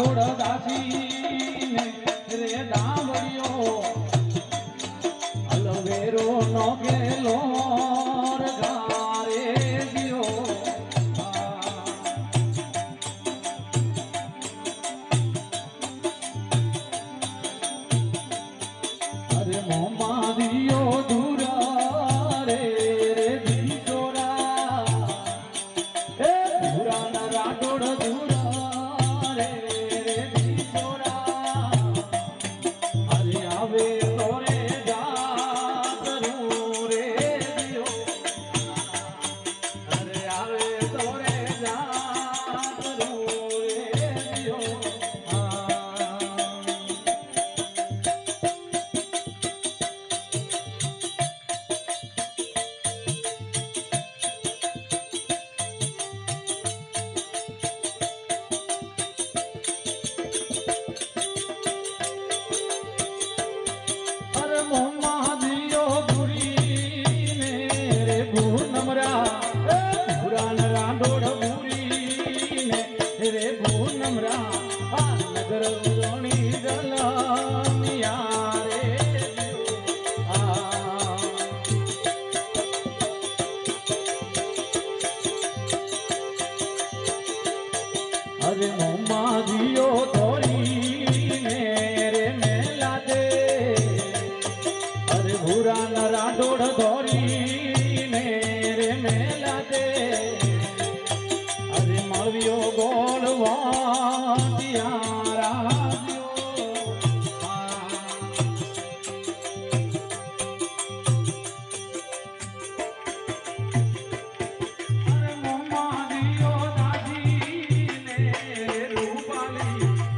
રાઠોડ દાસી રે દામડિયો અલવેરો નો ગેલો ગારે દિયો અરે મોમા દિયો દુરા રે રે દિશોરા એ દુરા ના રાઠોડ દુરા ભૂરાન રાંડોળ ભૂરી ને રે ભૂનમરા આ નગર ઉરોણી ગલમિયા રે આ. અરે મોમા ધોરી અરે ભૂરા ના રાડોળ ધોરી ને રે મેલા દે. અરે મળ્યો ગોળ વાટિયા.